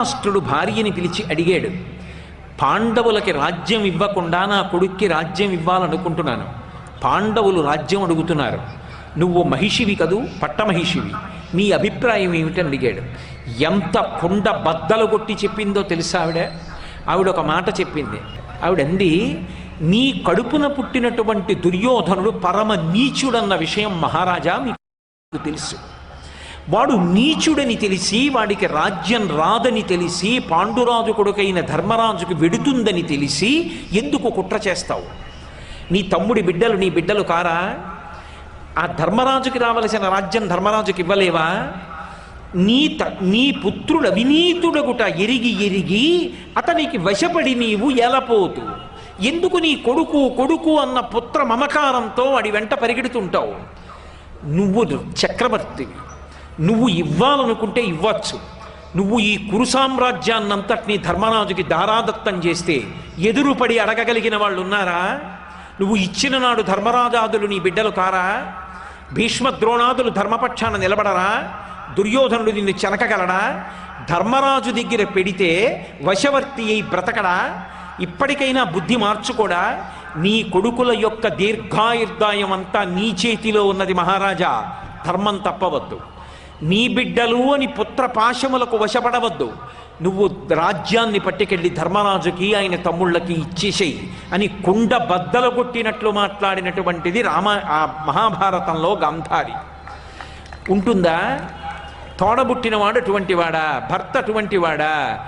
ధృతరాష్ట్రుడు భార్యని పిలిచి అడిగాడు పాండవులకి రాజ్యం ఇవ్వకుండా నా కొడుక్కి రాజ్యం ఇవ్వాలనుకుంటున్నాను. పాండవులు రాజ్యం అడుగుతున్నారు. నువ్వు మహిషివి కదూ పట్టమహిషివి. నీ అభిప్రాయం ఏమిటని అడిగాడు. ఎంత కుండ బద్దలు కొట్టి చెప్పిందో తెలుసా ఆవిడ? ఆవిడ ఒక మాట చెప్పింది. ఆవిడంది నీ కడుపున పుట్టినటువంటి దుర్యోధనుడు పరమ నీచుడన్న విషయం మహారాజా మీకు తెలుసు. వాడు నీచుడని తెలిసి వాడికి రాజ్యం రాదని తెలిసి పాండురాజు కొడుకైన ధర్మరాజుకు వెడుతుందని తెలిసి ఎందుకు కుట్ర చేస్తావు? నీ తమ్ముడి బిడ్డలు నీ బిడ్డలు కారా? ఆ ధర్మరాజుకి రావలసిన రాజ్యం ధర్మరాజుకి ఇవ్వలేవా? నీ త నీ పుత్రుడు అవినీతుడగుట ఎరిగి ఎరిగి అతనికి వశపడి నీవు ఎలపోతు. ఎందుకు నీ కొడుకు కొడుకు అన్న పుత్ర మమకారంతో వాడి వెంట పరిగెడుతుంటావు? నువ్వు చక్రవర్తివి. నువ్వు ఇవ్వాలనుకుంటే ఇవ్వచ్చు. నువ్వు ఈ కురు సామ్రాజ్యాన్నంతటినీ ధర్మరాజుకి దారాదత్తం చేస్తే ఎదురుపడి అడగగలిగిన వాళ్ళు ఉన్నారా నువ్వు ఇచ్చిన నాడు ధర్మరాజాదులు నీ బిడ్డలు కారా? భీష్మ ద్రోణాదులు ధర్మపక్షాన నిలబడరా? దుర్యోధనుడు నిన్ను చెనకగలడా? ధర్మరాజు దగ్గర పెడితే వశవర్తి అయి బ్రతకడా? ఇప్పటికైనా బుద్ధి మార్చుకోడా? నీ కొడుకుల యొక్క దీర్ఘాయుర్దాయం అంతా నీ చేతిలో ఉన్నది మహారాజా. ధర్మం తప్పవద్దు. నీ బిడ్డలు అని పుత్ర పాశములకు వశపడవద్దు. నువ్వు రాజ్యాన్ని పట్టుకెళ్ళి ధర్మరాజుకి ఆయన తమ్ముళ్ళకి ఇచ్చేసేయి అని కుండ బద్దలు కొట్టినట్లు మాట్లాడినటువంటిది రామ ఆ మహాభారతంలో గాంధారి. ఉంటుందా? తోడబుట్టినవాడు అటువంటి వాడా? భర్త అటువంటి వాడా?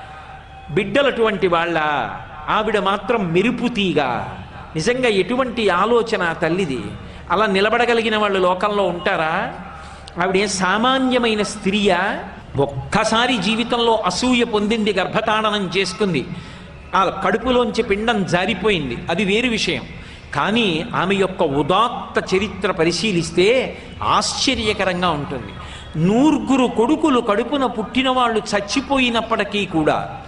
బిడ్డలు అటువంటి వాళ్ళ? ఆవిడ మాత్రం మెరుపు తీగ. నిజంగా ఎటువంటి ఆలోచన తల్లిది? అలా నిలబడగలిగిన వాళ్ళు లోకంలో ఉంటారా? ఆవిడ సామాన్యమైన స్త్రీయా? ఒక్కసారి జీవితంలో అసూయ పొందింది గర్భతాడనం చేసుకుంది. ఆ కడుపులోంచి పిండం జారిపోయింది. అది వేరు విషయం. కానీ ఆమె యొక్క ఉదాత్త చరిత్ర పరిశీలిస్తే ఆశ్చర్యకరంగా ఉంటుంది. నూర్గురు కొడుకులు కడుపున పుట్టిన వాళ్ళు చచ్చిపోయినప్పటికీ కూడా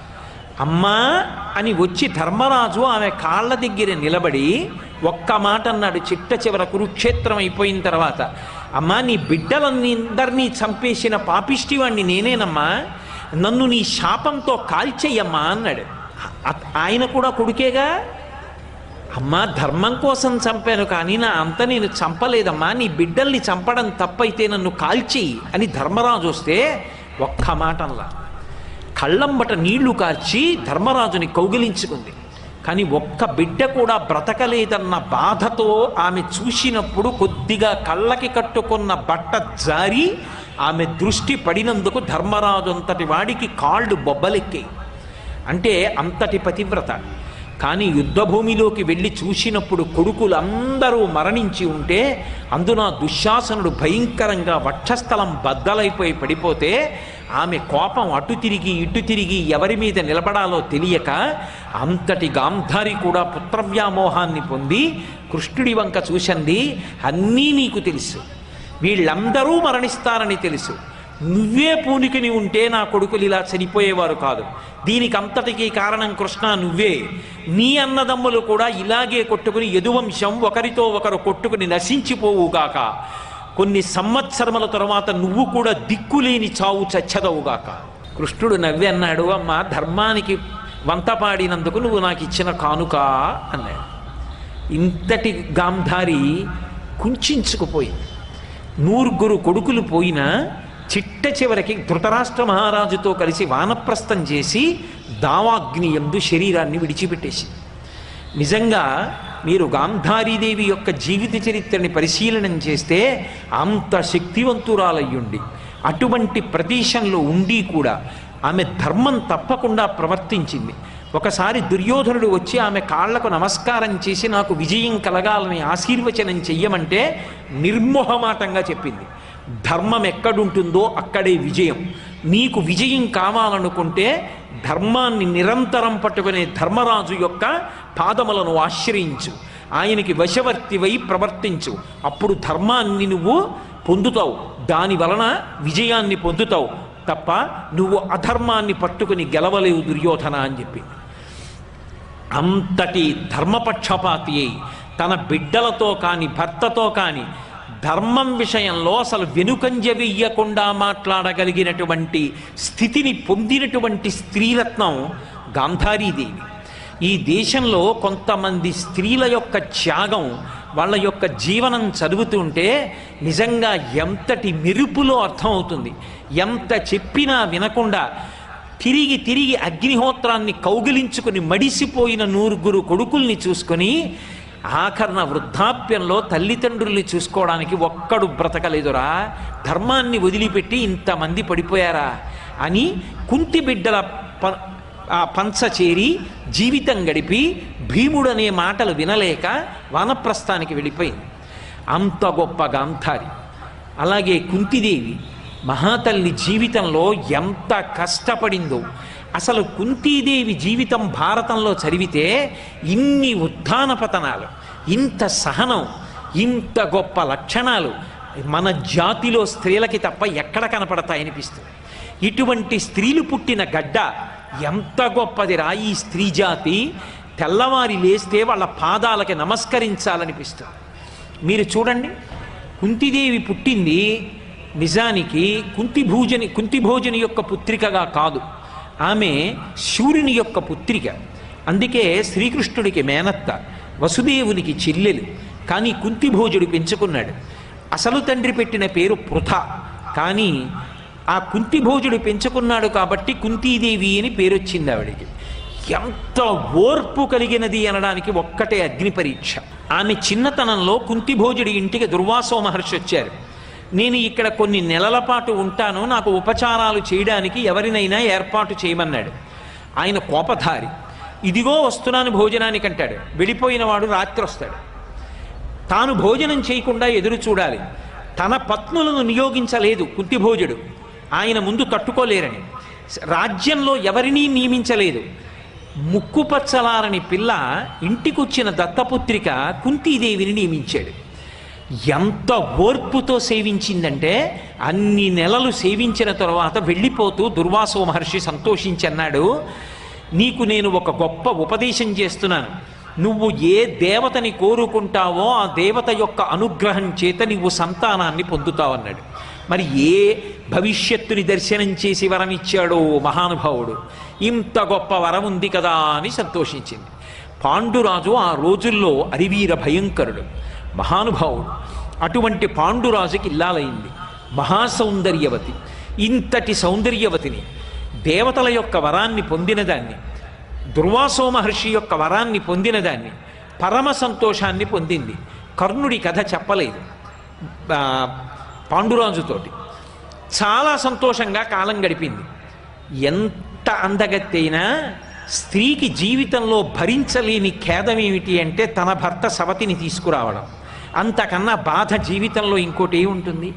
అమ్మా అని వచ్చి ధర్మరాజు ఆమె కాళ్ళ దగ్గర నిలబడి ఒక్క మాట అన్నాడు చిట్ట చివర కురుక్షేత్రం అయిపోయిన తర్వాత. అమ్మా నీ బిడ్డలందరినీ చంపేసిన పాపిష్టివాణ్ణి నేనేనమ్మా నన్ను నీ శాపంతో కాల్చేయమ్మా అన్నాడు. ఆయన కూడా కొడుకేగా? అమ్మా ధర్మం కోసం చంపాను కానీ నా అంత నేను చంపలేదమ్మా నీ బిడ్డల్ని చంపడం తప్పైతే నన్ను కాల్చేయి అని ధర్మరాజు వస్తే ఒక్క మాటల్లా కళ్ళంబట నీళ్ళు కార్చి ధర్మరాజుని కౌగిలించుకుంది. కానీ ఒక్క బిడ్డ కూడా బ్రతకలేదన్న బాధతో ఆమె చూసినప్పుడు కొద్దిగా కళ్ళకి కట్టుకున్న బట్ట జారి ఆమె దృష్టి పడినందుకు ధర్మరాజు అంతటి వాడికి కాళ్ళు బొబ్బలెక్కాయి. అంటే అంతటి పతివ్రత. కానీ యుద్ధభూమిలోకి వెళ్ళి చూసినప్పుడు కొడుకులందరూ మరణించి ఉంటే అందున దుశ్శాసనుడు భయంకరంగా వక్షస్థలం బద్దలైపోయి పడిపోతే ఆమె కోపం అటు తిరిగి ఇటు తిరిగి ఎవరి మీద నిలబడాలో తెలియక అంతటి గాంధారి కూడా పుత్రవ్యామోహాన్ని పొంది కృష్ణుడి వంక చూసింది అన్నీ నీకు తెలుసు. వీళ్ళందరూ మరణిస్తారని తెలుసు. నువ్వే పూనికిని ఉంటే నా కొడుకులు ఇలా చనిపోయేవారు కాదు. దీనికి అంతటికీ కారణం కృష్ణ నువ్వే. నీ అన్నదమ్ములు కూడా ఇలాగే కొట్టుకుని యదువంశం ఒకరితో ఒకరు కొట్టుకుని నశించిపోవుగాక. కొన్ని సంవత్సరముల తర్వాత నువ్వు కూడా దిక్కులేని చావు చచ్చదవుగాక. కృష్ణుడు నవ్వి అన్నాడు అమ్మ ధర్మానికి వంత పాడినందుకు నువ్వు నాకు ఇచ్చిన కానుక అన్నాడు. ఇంతటి గాంధారి కుంచుకుపోయింది నూరుగురు కొడుకులు పోయినా చిట్ట చివరికి ధృతరాష్ట్ర మహారాజుతో కలిసి వానప్రస్థం చేసి దావాగ్ని ఎందు శరీరాన్ని విడిచిపెట్టేసి. నిజంగా మీరు గాంధారీదేవి యొక్క జీవిత చరిత్రని పరిశీలనం చేస్తే అంత శక్తివంతురాలయ్యుండి. అటువంటి ప్రదేశంలో ఉండి కూడా ఆమె ధర్మం తప్పకుండా ప్రవర్తించింది. ఒకసారి దుర్యోధనుడు వచ్చి ఆమె కాళ్ళకు నమస్కారం చేసి నాకు విజయం కలగాలని ఆశీర్వచనం చెయ్యమంటే నిర్మోహమాటంగా చెప్పింది. ధర్మం ఎక్కడుంటుందో అక్కడే విజయం. నీకు విజయం కావాలనుకుంటే ధర్మాన్ని నిరంతరం పట్టుకునే ధర్మరాజు యొక్క పాదములను ఆశ్రయించు. ఆయనకి వశవర్తివై ప్రవర్తించు. అప్పుడు ధర్మాన్ని నువ్వు పొందుతావు. దాని వలన విజయాన్ని పొందుతావు. తప్ప నువ్వు అధర్మాన్ని పట్టుకుని గెలవలేవు దుర్యోధన అని చెప్పి. అంతటి ధర్మపక్షపాతి అయి తన బిడ్డలతో కానీ భర్తతో కానీ ధర్మం విషయంలో అసలు వెనుకంజ వెయ్యకుండా మాట్లాడగలిగినటువంటి స్థితిని పొందినటువంటి స్త్రీరత్నం గాంధారీదేవి ఈ దేశంలో కొంతమంది స్త్రీల యొక్క త్యాగం వాళ్ళ యొక్క జీవనం చదువుతుంటే నిజంగా ఎంతటి మెరుపులో అర్థమవుతుంది. ఎంత చెప్పినా వినకుండా తిరిగి తిరిగి అగ్నిహోత్రాన్ని కౌగిలించుకుని మడిసిపోయిన నూరుగురు కొడుకుల్ని చూసుకొని ఆఖరణ వృద్ధాప్యంలో తల్లిదండ్రుల్ని చూసుకోవడానికి ఒక్కడు బ్రతకలేదురా. ధర్మాన్ని వదిలిపెట్టి ఇంతమంది పడిపోయారా అని కుంతి బిడ్డల ప ఆ పంచ చేరి జీవితం గడిపి భీముడనే మాటలు వినలేక వానప్రస్థానికి వెళ్ళిపోయింది. అంత గొప్ప గాంధారి. అలాగే కుంతిదేవి మహాతల్లి జీవితంలో ఎంత కష్టపడిందో అసలు కుంతీదేవి జీవితం భారతంలో చదివితే ఇన్ని ఉత్థాన పతనాలు ఇంత సహనం ఇంత గొప్ప లక్షణాలు మన జాతిలో స్త్రీలకి తప్ప ఎక్కడ కనపడతాయనిపిస్తుంది ఇటువంటి స్త్రీలు పుట్టిన గడ్డ ఎంత గొప్పదిరా ఈ స్త్రీ జాతి? తెల్లవారి లేస్తే వాళ్ళ పాదాలకి నమస్కరించాలనిపిస్తుంది. మీరు చూడండి కుంతిదేవి పుట్టింది నిజానికి కుంతి భోజని కుంతి భోజని యొక్క పుత్రికగా కాదు. ఆమె సూర్యుని యొక్క పుత్రిక. అందుకే శ్రీకృష్ణుడికి మేనత్త వసుదేవునికి చెల్లెలు కానీ కుంతిభోజుడు పెంచుకున్నాడు. అసలు తండ్రి పెట్టిన పేరు పృథ కానీ ఆ కుంతిభోజుడు పెంచుకున్నాడు కాబట్టి కుంతీదేవి అని పేరు వచ్చింది ఆవిడికి. ఎంత ఓర్పు కలిగినది అనడానికి ఒక్కటే అగ్ని పరీక్ష. ఆమె చిన్నతనంలో కుంతిభోజుడి ఇంటికి దుర్వాసో మహర్షి వచ్చారు. నేను ఇక్కడ కొన్ని నెలల పాటు ఉంటాను నాకు ఉపచారాలు చేయడానికి ఎవరినైనా ఏర్పాటు చేయమన్నాడు. ఆయన కోపధారి. ఇదిగో వస్తున్నాను భోజనానికి అంటాడు. వెళ్ళిపోయిన వాడు రాత్రి వస్తాడు. తాను భోజనం చేయకుండా ఎదురు చూడాలి. తన పత్నులను నియోగించలేదు కుంతిభోజుడు ఆయన ముందు తట్టుకోలేరని. రాజ్యంలో ఎవరినీ నియమించలేదు. ముక్కుపచ్చలారని పిల్ల ఇంటికొచ్చిన దత్తపుత్రిక కుంతీదేవిని నియమించాడు. ఎంత ఓర్పుతో సేవించిందంటే అన్ని నెలలు సేవించిన తర్వాత వెళ్ళిపోతూ దుర్వాసో మహర్షి సంతోషించన్నాడు నీకు నేను ఒక గొప్ప ఉపదేశం చేస్తున్నాను. నువ్వు ఏ దేవతని కోరుకుంటావో ఆ దేవత యొక్క అనుగ్రహం చేత నువ్వు సంతానాన్ని పొందుతావన్నాడు మరి ఏ భవిష్యత్తుని దర్శనం చేసి వరం ఇచ్చాడో మహానుభావుడు. ఇంత గొప్ప వరం ఉంది కదా అని సంతోషించింది. పాండురాజు ఆ రోజుల్లో అరివీర భయంకరుడు. మహానుభావుడు. అటువంటి పాండురాజుకి ఇల్లాలైంది. మహాసౌందర్యవతి. ఇంతటి సౌందర్యవతిని దేవతల యొక్క వరాన్ని పొందినదాన్ని దుర్వాసో మహర్షి యొక్క వరాన్ని పొందినదాన్ని పరమ సంతోషాన్ని పొందింది. కర్ణుడి కథ చెప్పలేదు. పాండురాజుతోటి. చాలా సంతోషంగా కాలం గడిపింది. ఎంత అందగత్తైనా స్త్రీకి జీవితంలో భరించలేని ఖేదం ఏమిటి అంటే తన భర్త సవతిని తీసుకురావడం. అంతకన్నా బాధ జీవితంలో ఇంకోటి ఏముంటుంది?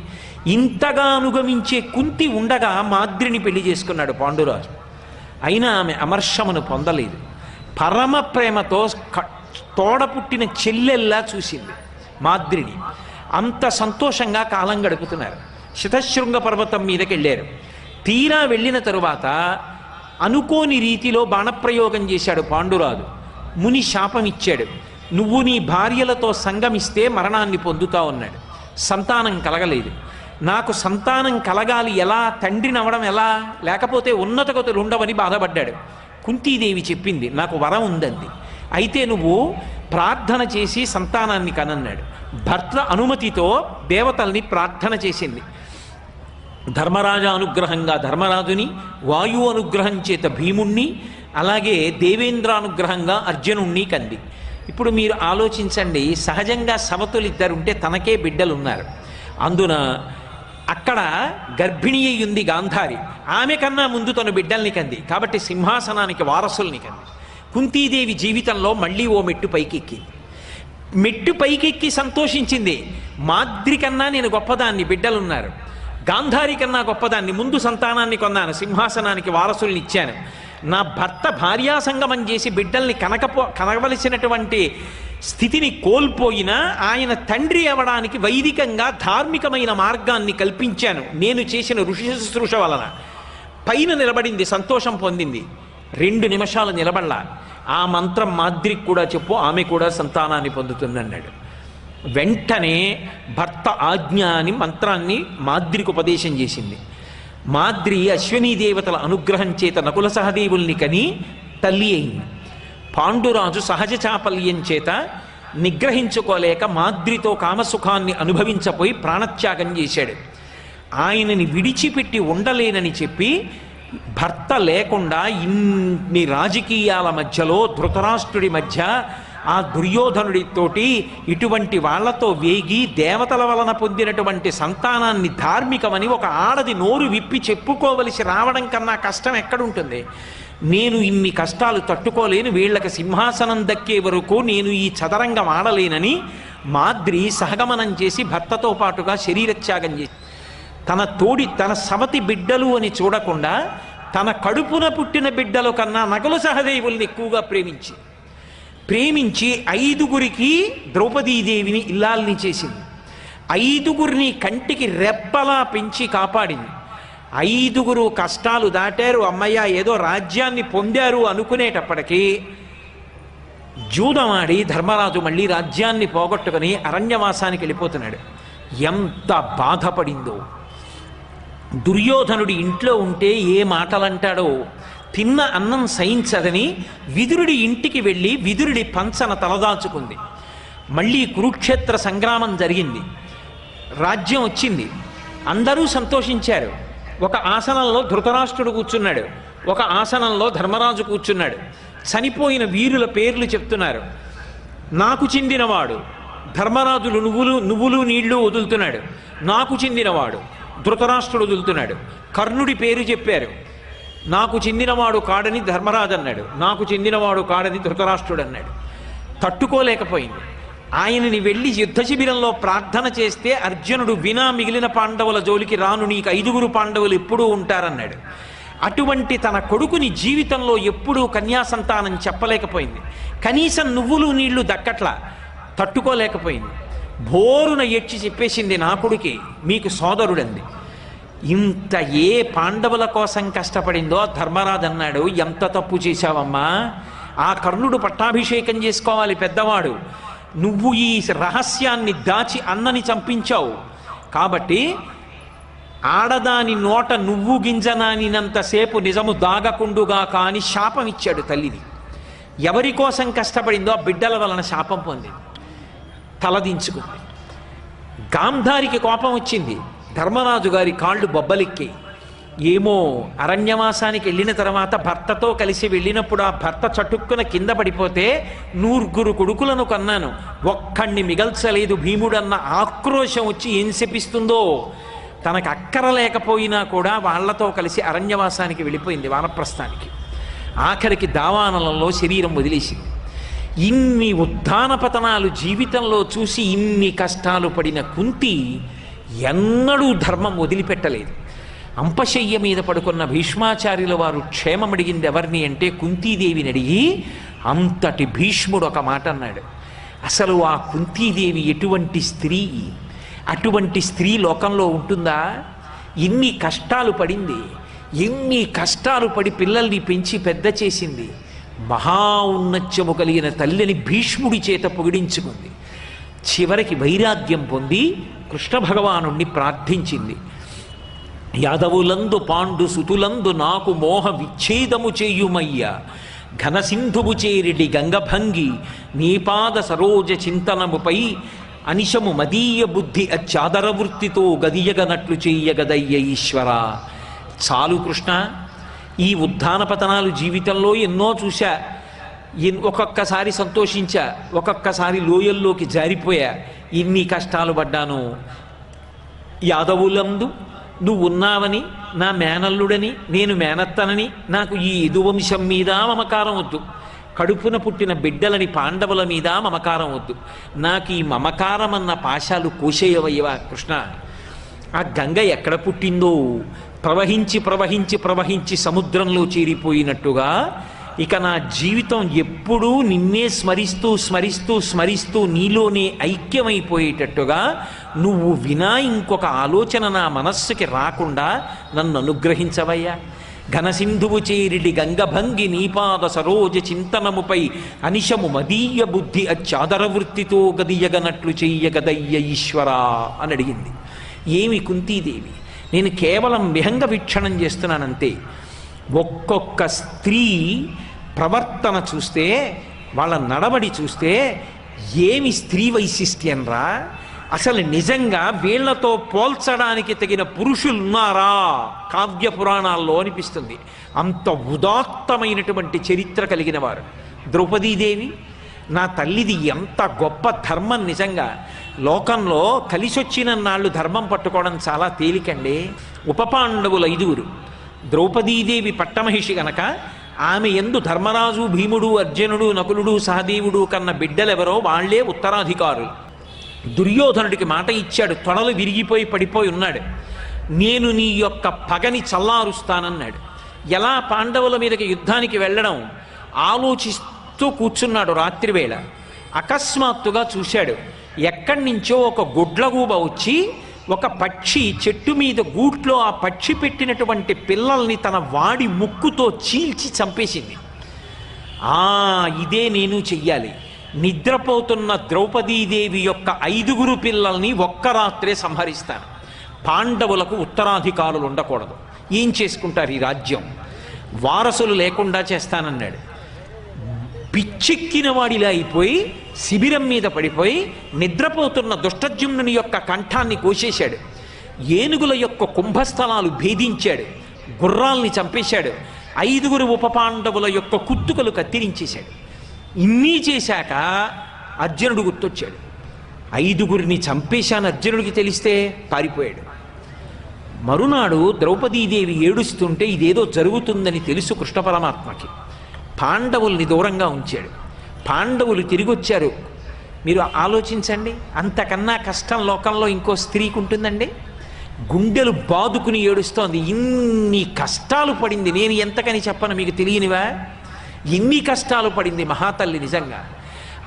ఇంతగా అనుగమించే కుంతి ఉండగా మాద్రిని పెళ్ళి చేసుకున్నాడు పాండురాజు. అయినా ఆమె అమర్షమును పొందలేదు. పరమ ప్రేమతో క- తోడ పుట్టిన చెల్లెల్లా చూసింది మాద్రిని. అంత సంతోషంగా కాలం గడుపుతున్నారు. శతశృంగ పర్వతం మీదకి వెళ్ళారు తీరా వెళ్ళిన తరువాత అనుకోని రీతిలో బాణప్రయోగం చేశాడు పాండురాజు. ముని శాపం ఇచ్చాడు నువ్వు నీ భార్యలతో సంగమిస్తే మరణాన్ని పొందుతా ఉన్నాడు. సంతానం కలగలేదు. నాకు సంతానం కలగాలి ఎలా? తండ్రిని అవడం ఎలా? లేకపోతే ఉన్నత గతులు ఉండవని బాధపడ్డాడు. కుంతీదేవి చెప్పింది నాకు వరం ఉందండి అయితే నువ్వు ప్రార్థన చేసి సంతానాన్ని కనన్నాడు. భర్త అనుమతితో దేవతల్ని ప్రార్థన చేసింది. ధర్మరాజ అనుగ్రహంగా ధర్మరాజుని వాయు అనుగ్రహం చేత భీముణ్ణి అలాగే దేవేంద్ర అనుగ్రహంగా అర్జునుణ్ణి కంది. ఇప్పుడు మీరు ఆలోచించండి సహజంగా సవతులు ఇద్దరుంటే తనకే బిడ్డలు ఉన్నారు అందున అక్కడ గర్భిణి అయి ఉంది గాంధారి. ఆమె కన్నా ముందు తను బిడ్డల్ని కంది. కాబట్టి సింహాసనానికి వారసుల్ని కంది. కుంతీదేవి జీవితంలో మళ్ళీ ఓ మెట్టు పైకెక్కింది. మెట్టు పైకెక్కి సంతోషించింది. మాద్రి కన్నా నేను గొప్పదాన్ని బిడ్డలున్నారు. గాంధారి కన్నా గొప్పదాన్ని ముందు సంతానాన్ని కొన్నాను సింహాసనానికి వారసుల్ని ఇచ్చాను నా భర్త భార్యాసంగమం చేసి బిడ్డల్ని కనకపో కనవలసినటువంటి స్థితిని కోల్పోయినా ఆయన తండ్రి అవడానికి వైదికంగా ధార్మికమైన మార్గాన్ని కల్పించాను. నేను చేసిన ఋషి శుశ్రూష వలన. పైన నిలబడింది సంతోషం పొందింది. రెండు నిమిషాలు నిలబడలా. ఆ మంత్రం మాద్రికి కూడా చెప్పు ఆమె కూడా సంతానాన్ని పొందుతుందన్నాడు. వెంటనే భర్త ఆజ్ఞ అని మంత్రాన్ని మాద్రికి ఉపదేశం చేసింది. మాద్రి అశ్వినీ దేవతల అనుగ్రహం చేత నకుల సహదేవుల్ని కని తల్లి అయింది పాండురాజు సహజ చాపల్యం చేత నిగ్రహించుకోలేక మాద్రితో కామసుఖాన్ని అనుభవించపోయి ప్రాణత్యాగం చేశాడు. ఆయనని విడిచిపెట్టి ఉండలేనని చెప్పి భర్త లేకుండా ఇన్ని రాజకీయాల మధ్యలో ధృతరాష్ట్రుడి మధ్య ఆ దుర్యోధనుడితోటి ఇటువంటి వాళ్ళతో వేగి దేవతల వలన పొందినటువంటి సంతానాన్ని ధార్మికమని ఒక ఆడది నోరు విప్పి చెప్పుకోవలసి రావడం కన్నా కష్టం ఎక్కడుంటుంది? నేను ఇన్ని కష్టాలు తట్టుకోలేను వీళ్ళకి సింహాసనం దక్కే వరకు నేను ఈ చదరంగం ఆడలేనని మాద్రి సహగమనం చేసి భర్తతో పాటుగా శరీరత్యాగం చేసి తన తోడి తన సవతి బిడ్డలు అని చూడకుండా తన కడుపున పుట్టిన బిడ్డల కన్నా నగలు సహదేవుల్ని ఎక్కువగా ప్రేమించి ప్రేమించి ఐదుగురికి ద్రౌపదీదేవిని ఇల్లాల్ని చేసింది. ఐదుగురిని కంటికి రెప్పలా పెంచి కాపాడింది. ఐదుగురు కష్టాలు దాటారు. అమ్మయ్య ఏదో రాజ్యాన్ని పొందారు అనుకునేటప్పటికీ జూదమాడి ధర్మరాజు మళ్ళీ రాజ్యాన్ని పోగొట్టుకుని అరణ్యవాసానికి వెళ్ళిపోతున్నాడు. ఎంత బాధపడిందో. దుర్యోధనుడి ఇంట్లో ఉంటే ఏ మాటలంటాడో. తిన్న అన్నం సహించదని విదురుడి ఇంటికి వెళ్ళి విదురుడి పంచన తలదాచుకుంది. మళ్ళీ కురుక్షేత్ర సంగ్రామం జరిగింది. రాజ్యం వచ్చింది. అందరూ సంతోషించారు. ఒక ఆసనంలో ధృతరాష్ట్రుడు కూర్చున్నాడు. ఒక ఆసనంలో ధర్మరాజు కూర్చున్నాడు. చనిపోయిన వీరుల పేర్లు చెప్తున్నారు. నాకు చెందినవాడు. ధర్మరాజులు నువ్వులు నువ్వులు నీళ్ళు వదులుతున్నాడు. నాకు చెందినవాడు. ధృతరాష్ట్రుడు వదులుతున్నాడు. కర్ణుడి పేరు చెప్పారు. నాకు చెందినవాడు కాడని ధర్మరాజు అన్నాడు నాకు చెందినవాడు కాడని ధృతరాష్ట్రుడు అన్నాడు తట్టుకోలేకపోయింది. ఆయనని వెళ్ళి యుద్ధ శిబిరంలో ప్రార్థన చేస్తే అర్జునుడు వినా మిగిలిన పాండవుల జోలికి రాను నీకు ఐదుగురు పాండవులు ఎప్పుడూ ఉంటారన్నాడు. అటువంటి తన కొడుకుని జీవితంలో ఎప్పుడూ కన్యాసంతానం చెప్పలేకపోయింది. కనీసం నువ్వులు నీళ్ళు దక్కట్లా తట్టుకోలేకపోయింది. భోరున ఎడ్చి చెప్పేసింది నా కొడుకే మీకు సోదరుడంది. ఇంత ఏ పాండవుల కోసం కష్టపడిందో ధర్మరాజు అన్నాడు ఎంత తప్పు చేశావమ్మా? ఆ కర్ణుడు పట్టాభిషేకం చేసుకోవాలి పెద్దవాడు. నువ్వు ఈ రహస్యాన్ని దాచి అన్నని చంపించావు. కాబట్టి ఆడదాని నోట నువ్వు గింజనానినంతసేపు నిజము దాగకుండుగా కాని శాపం ఇచ్చాడు తల్లిది. ఎవరి కోసం కష్టపడిందో ఆ బిడ్డల వలన శాపం పొందింది. తలదించుకుంది గాంధారికి కోపం వచ్చింది. ధర్మరాజు గారి కాళ్ళు బొబ్బలిక్కి. ఏమో అరణ్యవాసానికి వెళ్ళిన తర్వాత భర్తతో కలిసి వెళ్ళినప్పుడు ఆ భర్త చటుక్కున కింద పడిపోతే నూరుగురు కొడుకులను కన్నాను. ఒక్కణ్ణి మిగల్చలేదు భీముడన్న ఆక్రోశం వచ్చి ఏం శపిస్తుందో. తనకు అక్కర లేకపోయినా కూడా వాళ్ళతో కలిసి అరణ్యవాసానికి వెళ్ళిపోయింది వానప్రస్థానికి. ఆఖరికి దావానలంలో శరీరం వదిలేసింది. ఇన్ని ఉత్థాన పతనాలు జీవితంలో చూసి ఇన్ని కష్టాలు పడిన కుంతి ఎన్నడూ ధర్మం వదిలిపెట్టలేదు. అంపశయ్య మీద పడుకున్న భీష్మాచార్యుల వారు క్షేమం అడిగింది ఎవరిని అంటే కుంతీదేవిని అడిగి అంతటి భీష్ముడు ఒక మాట అన్నాడు. అసలు ఆ కుంతీదేవి ఎటువంటి స్త్రీ? అటువంటి స్త్రీ లోకంలో ఉంటుందా? ఎన్ని కష్టాలు పడింది. ఎన్ని కష్టాలు పడి పిల్లల్ని పెంచి పెద్ద చేసింది. మహా ఉన్నత్యము కలిగిన తల్లిని భీష్ముడి చేత పొగిడించుకుంది. చివరికి వైరాగ్యం పొంది కృష్ణ భగవానుణ్ణి ప్రార్థించింది. యాదవులందు పాండు సుతులందు నాకు మోహ విచ్ఛేదము చేయుమయ్య. ఘనసింధువు చేరిడి గంగభంగి నీపాద సరోజ చింతనముపై అనిశము మదీయ బుద్ధి అచ్చాదరవృత్తితో గదియగనట్లు చేయగదయ్య ఈశ్వర. చాలు కృష్ణ ఈ ఉద్ధాన పతనాలు జీవితంలో ఎన్నో చూశా. ఒక్కొక్కసారి సంతోషించా ఒక్కొక్కసారి లోయల్లోకి జారిపోయా. ఇన్ని కష్టాలు పడ్డాను. యాదవులందు నువ్వు ఉన్నావని నా మేనల్లుడని నేను మేనత్తనని నాకు ఈ యదువంశం మీద మమకారం వద్దు. కడుపున పుట్టిన బిడ్డలని పాండవుల మీద మమకారం వద్దు. నాకు ఈ మమకారం అన్న పాశాలు కోసేయవయ్యవా కృష్ణ? ఆ గంగ ఎక్కడ పుట్టిందో? ప్రవహించి ప్రవహించి ప్రవహించి సముద్రంలో చేరిపోయినట్టుగా ఇక నా జీవితం ఎప్పుడూ నిన్నే స్మరిస్తూ స్మరిస్తూ స్మరిస్తూ నీలోనే ఐక్యమైపోయేటట్టుగా నువ్వు వినా ఇంకొక ఆలోచన నా మనస్సుకి రాకుండా నన్ను అనుగ్రహించవయ్యా. ఘనసింధువు చేరిడి గంగభంగి నీపాద సరోజ చింతనముపై అనిశము మదీయ బుద్ధి అచ్చాదర వృత్తితో గదియగనట్లు చెయ్యగదయ్య ఈశ్వరా అని అడిగింది. ఏమి కుంతీదేవి నేను కేవలం విహంగ వీక్షణం చేస్తున్నానంతే. ఒక్కొక్క స్త్రీ ప్రవర్తన చూస్తే వాళ్ళ నడవడి చూస్తే ఏమి స్త్రీ వైశిష్ట్యం రా? అసలు నిజంగా వీళ్ళతో పోల్చడానికి తగిన పురుషులున్నారా కావ్య పురాణాల్లో అనిపిస్తుంది. అంత ఉదాత్తమైనటువంటి చరిత్ర కలిగిన వారు. ద్రౌపదీదేవి నా తల్లిది ఎంత గొప్ప ధర్మం నిజంగా. లోకంలో కలిసొచ్చిన నాళ్ళు ధర్మం పట్టుకోవడం చాలా తేలికండి. ఉపపాండవుల ఐదుగురు. ద్రౌపదీదేవి పట్టమహిషి గనక ఆమె ఎందు ధర్మరాజు భీముడు అర్జునుడు నకులుడు సహదేవుడు కన్న బిడ్డలెవరో వాళ్ళే ఉత్తరాధికారులు. దుర్యోధనుడికి మాట ఇచ్చాడు తొడలు విరిగిపోయి పడిపోయి ఉన్నాడు. నేను నీ యొక్క పగని చల్లారుస్తానన్నాడు. ఎలా పాండవుల మీదకి యుద్ధానికి వెళ్ళడం? ఆలోచిస్తూ కూర్చున్నాడు రాత్రివేళ. అకస్మాత్తుగా చూశాడు ఎక్కడి నుంచో ఒక గుడ్లగూబ వచ్చి ఒక పక్షి చెట్టు మీద గూట్లో ఆ పక్షి పెట్టినటువంటి పిల్లల్ని తన వాడి ముక్కుతో చీల్చి చంపేసింది. ఆ ఇదే నేను చెయ్యాలి. నిద్రపోతున్న ద్రౌపదీదేవి యొక్క ఐదుగురు పిల్లల్ని ఒక్క రాత్రే సంహరిస్తాను. పాండవులకు ఉత్తరాధికారులు ఉండకూడదు. ఏం చేసుకుంటారు ఈ రాజ్యం? వారసులు లేకుండా చేస్తానన్నాడు. పిచ్చెక్కిన వాడిలా అయిపోయి శిబిరం మీద పడిపోయి నిద్రపోతున్న దుష్టజుమ్నుని యొక్క కంఠాన్ని కోసేశాడు. ఏనుగుల యొక్క కుంభస్థలాలు భేదించాడు. గుర్రాల్ని చంపేశాడు. ఐదుగురు ఉపపాండవుల యొక్క కుత్తుకలు కత్తిరించేశాడు. ఇన్ని చేశాక అర్జునుడు గుర్తొచ్చాడు. ఐదుగురిని చంపేశాను అర్జునుడికి తెలిస్తే పారిపోయాడు. మరునాడు ద్రౌపదీదేవి ఏడుస్తుంటే ఇదేదో జరుగుతుందని తెలుసు కృష్ణ పరమాత్మకి. పాండవుల్ని దూరంగా ఉంచాడు. పాండవులు తిరిగి వచ్చారు మీరు ఆలోచించండి అంతకన్నా కష్టం లోకంలో ఇంకో స్త్రీకి ఉంటుందండి గుండెలు బాదుకుని ఏడుస్తోంది. ఇన్ని కష్టాలు పడింది. నేను ఎంతకని చెప్పను మీకు తెలియనివా? ఇన్ని కష్టాలు పడింది మహాతల్లి నిజంగా.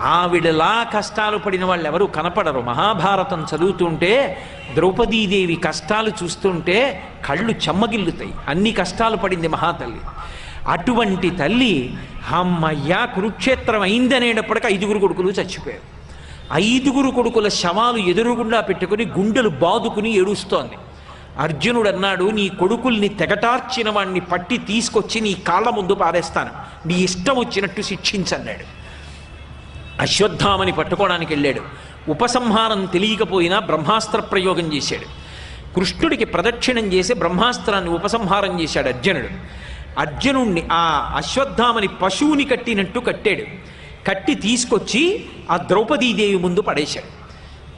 ఆవిడలా కష్టాలు పడిన వాళ్ళు ఎవరు కనపడరు. మహాభారతం చదువుతుంటే ద్రౌపదీదేవి కష్టాలు చూస్తుంటే కళ్ళు చెమ్మగిల్లుతాయి. అన్ని కష్టాలు పడింది మహాతల్లి. అటువంటి తల్లి అమ్మయ్యా కురుక్షేత్రం అయిందనేటప్పటికీ ఐదుగురు కొడుకులు చచ్చిపోయారు. ఐదుగురు కొడుకుల శవాలు ఎదురుగుండా పెట్టుకుని గుండెలు బాదుకుని ఏడుస్తోంది. అర్జునుడు అన్నాడు నీ కొడుకుల్ని తెగటార్చిన వాణ్ణి పట్టి తీసుకొచ్చి నీ కాళ్ళ ముందు పారేస్తాను. నీ ఇష్టం వచ్చినట్టు శిక్షించన్నాడు అశ్వత్థామని పట్టుకోవడానికి వెళ్ళాడు. ఉపసంహారం తెలియకపోయినా బ్రహ్మాస్త్ర ప్రయోగం చేశాడు. కృష్ణుడికి ప్రదక్షిణం చేసి బ్రహ్మాస్త్రాన్ని ఉపసంహారం చేశాడు అర్జునుడు. అర్జునుణ్ణి ఆ అశ్వత్థామని పశువుని కట్టినట్టు కట్టాడు. కట్టి తీసుకొచ్చి ఆ ద్రౌపదీదేవి ముందు పడేశాడు.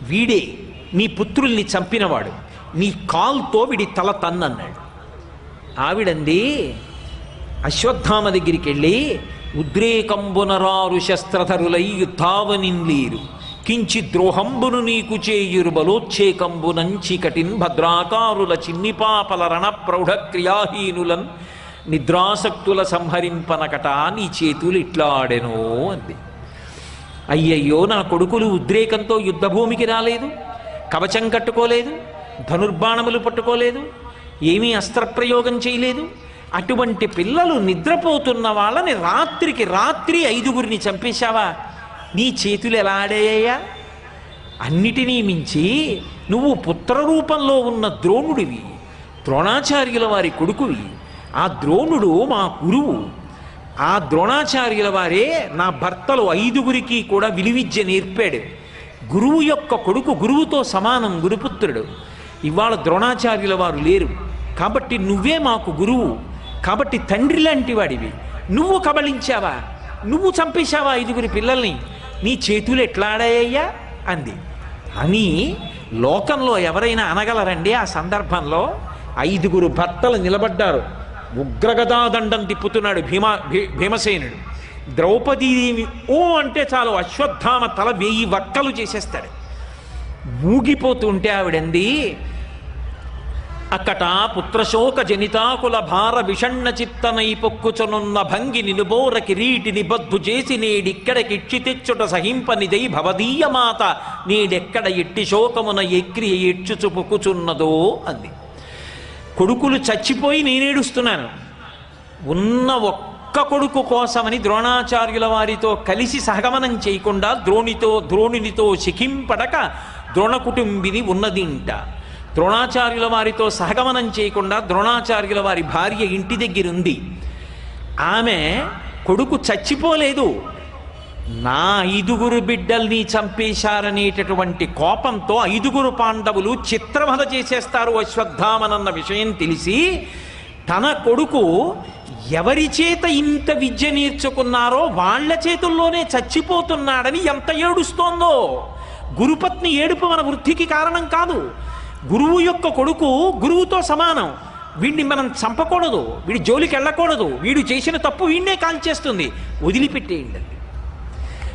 వీడే నీ పుత్రుల్ని చంపినవాడు నీ కాల్తో వీడి తల తన్నన్నాడు. ఆవిడంది అశ్వత్థామ దగ్గరికి వెళ్ళి ఉద్రేకంబునరారు శస్త్రధరులై యుద్ధావనిన్లీరు కించి ద్రోహంబును నీకు చేయురు బలోచ్చేకంబునంచి కటిన్ భద్రాకారుల చిన్నిపాపల రణ ప్రౌఢ క్రియాహీనులన్ నిద్రాసక్తుల సంహరింపనకట నీ చేతులు ఇట్లా ఆడెను అంది. అయ్యయ్యో నా కొడుకులు ఉద్రేకంతో యుద్ధభూమికి రాలేదు కవచం కట్టుకోలేదు ధనుర్బాణములు పట్టుకోలేదు ఏమీ అస్త్రప్రయోగం చేయలేదు. అటువంటి పిల్లలు నిద్రపోతున్న వాళ్ళని రాత్రికి రాత్రి ఐదుగురిని చంపేశావా? నీ చేతులు ఎలా ఆడాయ్యా? అన్నిటినీ మించి నువ్వు పుత్రరూపంలో ఉన్న ద్రోణుడివి ద్రోణాచార్యుల వారి కొడుకువి. ఆ ద్రోణుడు మా గురువు. ఆ ద్రోణాచార్యుల వారే నా భర్తలు ఐదుగురికి కూడా విలువిద్య నేర్పాడు. గురువు యొక్క కొడుకు గురువుతో సమానం గురుపుత్రుడు. ఇవాళ ద్రోణాచార్యుల వారు లేరు. కాబట్టి నువ్వే మాకు గురువు. కాబట్టి తండ్రి లాంటి వాడివి. నువ్వు కబళించావా? నువ్వు చంపేశావా ఐదుగురి పిల్లల్ని? నీ చేతులు ఎట్లా ఆడాయ్యా? అంది. అని లోకంలో ఎవరైనా అనగలరండి ఆ సందర్భంలో? ఐదుగురు భర్తలు నిలబడ్డారు. ఉగ్రగదాదండం తిప్పుతున్నాడు భీమా భీ- భీమసేనుడు. ద్రౌపదీదేవి ఓ అంటే చాలు అశ్వత్థామ తల వెయ్యి వక్కలు చేసేస్తాడు. ఊగిపోతుంటే ఆవిడంది అక్కట పుత్రశోక జనితాకుల భార విషణ్ణ చిత్తనై పొక్కుచునున్న భంగి నిలుబోర కిరీటిని బద్దు చేసి నేడిక్కడకిచ్చి తెచ్చుట సహింపనిదై భవదీయ మాత నేడెక్కడ ఎట్టి శోకమున ఎక్రి ఎచ్చుచు పొక్కుచున్నదో అంది. కొడుకులు చచ్చిపోయి నేనేడుస్తున్నాను. ఉన్న ఒక్క కొడుకు కోసమని ద్రోణాచార్యుల వారితో కలిసి సహగమనం చేయకుండా ద్రోణితో ద్రోణునితో శిఖింపడక ద్రోణ కుటుంబిని ఉన్నదింట. ద్రోణాచార్యుల వారితో సహగమనం చేయకుండా ద్రోణాచార్యుల వారి భార్య ఇంటి దగ్గర ఉంది ఆమె కొడుకు చచ్చిపోలేదు. నా ఐదుగురు బిడ్డల్ని చంపేశారనేటటువంటి కోపంతో ఐదుగురు పాండవులు చిత్రవధ చేసేస్తారు అశ్వత్థామనన్న విషయం తెలిసి తన కొడుకు ఎవరి చేత ఇంత విద్య నేర్చుకున్నారో వాళ్ళ చేతుల్లోనే చచ్చిపోతున్నాడని ఎంత ఏడుస్తోందో. గురుపత్ని ఏడుపు మన వృద్ధికి కారణం కాదు. గురువు యొక్క కొడుకు గురువుతో సమానం. వీడిని మనం చంపకూడదు వీడి జోలికి వెళ్ళకూడదు వీడు చేసిన తప్పు వీడినే కాల్చేస్తుంది. వదిలిపెట్టేయండి.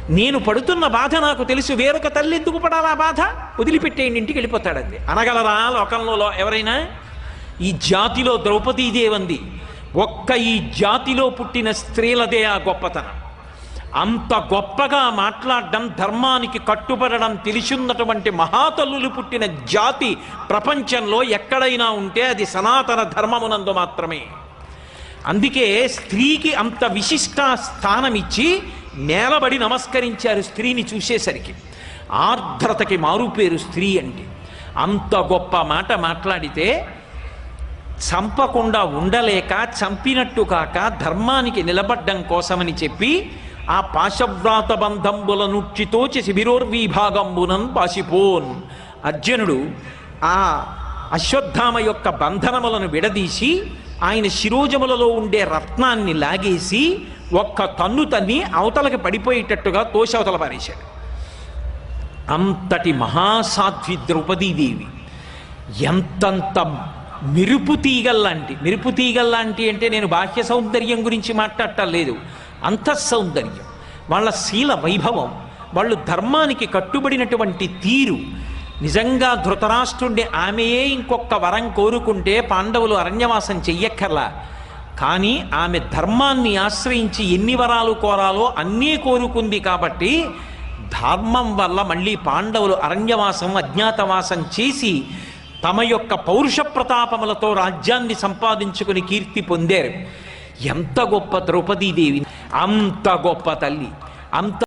నేను పడుతున్న బాధ నాకు తెలుసు. వేరొక తల్లి ఎందుకు పడాలా బాధ? వదిలిపెట్టేయండి ఇంటికి వెళ్ళిపోతాడండి అనగలరా లోకంలో ఎవరైనా? ఈ జాతిలో ద్రౌపదీదేవంది. ఒక్క ఈ జాతిలో పుట్టిన స్త్రీలదే ఆ గొప్పతనం. అంత గొప్పగా మాట్లాడడం ధర్మానికి కట్టుబడడం తెలిసిన్నటువంటి మహాతల్లులు పుట్టిన జాతి ప్రపంచంలో ఎక్కడైనా ఉంటే అది సనాతన ధర్మమునందు మాత్రమే. అందుకే స్త్రీకి అంత విశిష్ట స్థానం ఇచ్చి నేలబడి నమస్కరించారు స్త్రీని చూసేసరికి. ఆర్ద్రతకి మారుపేరు స్త్రీ అంటే. అంత గొప్ప మాట మాట్లాడితే చంపకుండా ఉండలేక చంపినట్టు కాక ధర్మానికి నిలబడ్డం కోసమని చెప్పి ఆ పాశవ్రాత బంధంబుల నుచ్చితోచి శిబిరోర్వీభాగంబునం పాసిపోన్ అర్జునుడు ఆ అశ్వత్థామ యొక్క బంధనములను విడదీసి ఆయన శిరోజములలో ఉండే రత్నాన్ని లాగేసి ఒక్క తన్ను తన్ని అవతలకి పడిపోయేటట్టుగా తోసి అవతల పారేశాడు. అంతటి మహాసాధ్వి ద్రౌపదీదేవి ఎంతంత మెరుపు తీగల్లాంటి మెరుపు తీగల్లాంటి అంటే నేను బాహ్య సౌందర్యం గురించి మాట్లాడటం లేదు. అంతఃసౌందర్యం వాళ్ళ శీల వైభవం వాళ్ళు ధర్మానికి కట్టుబడినటువంటి తీరు. నిజంగా ధృతరాష్ట్రుండి ఆమెయే ఇంకొక వరం కోరుకుంటే పాండవులు అరణ్యవాసం చెయ్యక్కర్లా. కానీ ఆమె ధర్మాన్ని ఆశ్రయించి ఎన్ని వరాలు కోరాలో అన్నీ కోరుకుంది కాబట్టి ధర్మం వల్ల మళ్ళీ పాండవులు అరణ్యవాసం అజ్ఞాతవాసం చేసి తమ యొక్క పౌరుష ప్రతాపములతో రాజ్యాన్ని సంపాదించుకుని కీర్తి పొందారు. ఎంత గొప్ప ద్రౌపదీదేవి! అంత గొప్ప తల్లి! అంత